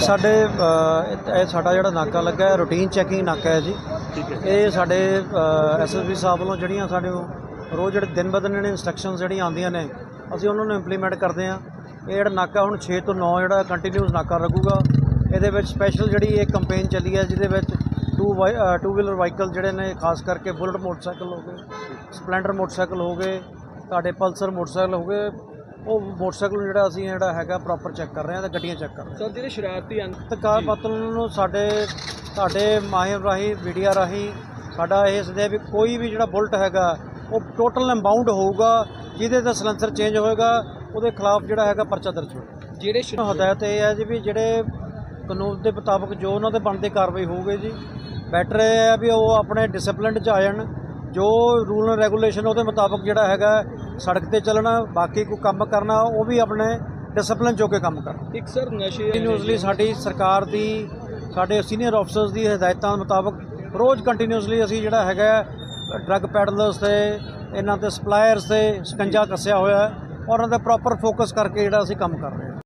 ਸਾਡੇ ਅ, ਇਹ ਸਾਡਾ ਜਿਹੜਾ ਨਾਕਾ ਲੱਗਾ ਹੈ ਰੂਟੀਨ ਚੈਕਿੰਗ ਨਾਕਾ ਹੈ ਜੀ। ਇਹ ਸਾਡੇ ਐਸਐਸਪੀ ਸਾਹਿਬ ਵੱਲੋਂ ਜਿਹੜੀਆਂ ਸਾਡੇ ਰੋਜ਼ ਜਿਹੜੇ ਦਿਨ ਬਦਨ ਜਿਹੜੇ ਇਨਸਟਰਕਸ਼ਨਸ ਜਿਹੜੀਆਂ ਆਉਂਦੀਆਂ ਨੇ ਅਸੀਂ ਉਹਨਾਂ ਨੂੰ ਇੰਪਲੀਮੈਂਟ ਕਰਦੇ ਹਾਂ। ਇਹ ਜਿਹੜਾ ਨਾਕਾ ਹੁਣ 6 ਤੋਂ 9 ਜਿਹੜਾ ਕੰਟੀਨਿਊਸ ਨਾਕਾ ਲੱਗੂਗਾ ਇਹਦੇ ਵਿੱਚ ਸਪੈਸ਼ਲ ਜਿਹੜੀ ਇਹ ਕੈਂਪੇਨ ਚੱਲੀ ਹੈ ਜਿਹਦੇ ਵਿੱਚ ਟੂ ਟੂ ਵੀਲਰ ਵਾਹੀਕਲ ਜਿਹੜੇ ਨੇ ਖਾਸ ਕਰਕੇ ਬੁਲਟ ਮੋਟਰਸਾਈਕਲ ਹੋ ਗਏ ਸਪਲੈਂਡਰ ਮੋਟਰਸਾਈਕਲ ਹੋ ਗਏ ਤੁਹਾਡੇ ਪਲਸਰ ਮੋਟਰਸਾਈਕਲ ਹੋ ਗਏ ਉਹ ਮੋਟਰਸਾਈਕਲ ਨੂੰ ਜਿਹੜਾ ਅਸੀਂ ਜਿਹੜਾ ਹੈਗਾ ਪ੍ਰੋਪਰ ਚੈੱਕ ਕਰ ਰਹੇ ਹਾਂ ਤੇ ਗੱਡੀਆਂ ਚੈੱਕ ਕਰ ਰਹੇ ਹਾਂ। ਸਰ ਜਿਹੜੇ ਸ਼ਰਾਰਤੀ ਅੰਤ ਤਕਾਰ ਪਤਲ ਨੂੰ ਸਾਡੇ ਸਾਡੇ ਮਾਹਿਰ ਰਾਹੀਂ ਮੀਡੀਆ ਰਾਹੀਂ ਸਾਡਾ ਇਹ ਸਦੇ ਵੀ ਕੋਈ ਵੀ ਜਿਹੜਾ ਬੁਲਟ ਹੈਗਾ ਉਹ ਟੋਟਲ ਇੰਬਾਊਂਡ ਹੋਊਗਾ ਜਿਹਦੇ ਤੇ ਸਲੈਂਸਰ ਚੇਂਜ ਹੋਏਗਾ ਉਹਦੇ ਖਿਲਾਫ ਜਿਹੜਾ ਹੈਗਾ ਪਰਚਾ ਦਰਜ ਹੋਏਗਾ। ਜਿਹੜੇ ਹਦਾਇਤ ਇਹ ਹੈ ਜੀ ਵੀ ਜਿਹੜੇ ਕਾਨੂੰਨ ਦੇ ਮੁਤਾਬਕ ਜੋ ਉਹਨਾਂ ਦੇ ਬਣਦੇ ਕਾਰਵਾਈ ਹੋਊਗੀ ਜੀ ਬੈਟਰ ਇਹ ਹੈ ਵੀ ਉਹ ਆਪਣੇ ਡਿਸਪਲਿਨ 'ਚ ਆ ਜਾਣ ਜੋ ਰੂਲ ਐਂਡ ਰੈਗੂਲੇਸ਼ਨ ਉਹਦੇ ਮੁਤਾਬਕ ਜਿਹੜਾ ਹੈਗਾ ਸੜਕ ਤੇ ਚੱਲਣਾ ਬਾਕੀ ਕੋਈ ਕੰਮ ਕਰਨਾ ਉਹ ਵੀ ਆਪਣੇ ਡਿਸਪਲਿਨ 'ਚ ਕੇ ਕੰਮ ਕਰਨਾ। ਇੱਕ ਸਰ ਨਸ਼ੇ ਕੰਟੀਨਿਊਸਲੀ ਸਾਡੀ ਸਰਕਾਰ ਦੀ ਸਾਡੇ ਸੀਨੀਅਰ ਅਫਸਰਸ ਦੀ ਹਦਾਇਤਾਂ ਮੁਤਾਬਕ ਰੋਜ਼ ਕੰਟੀਨਿਊਸਲੀ ਅਸੀਂ ਜਿਹੜਾ ਹੈਗਾ ਡਰੱਗ ਪੈਡਲਰਸ ਤੇ ਇਹਨਾਂ ਤੇ ਸਪਲਾਇਰਸ ਤੇ ਸਕੰਜਾ ਕੱਸਿਆ ਹੋਇਆ ਔਰ ਉਹਨਾਂ ਦਾ ਪ੍ਰੋਪਰ ਫੋਕਸ ਕਰਕੇ ਜਿਹੜਾ ਅਸੀਂ ਕੰਮ ਕਰ ਰਹੇ ਹਾਂ।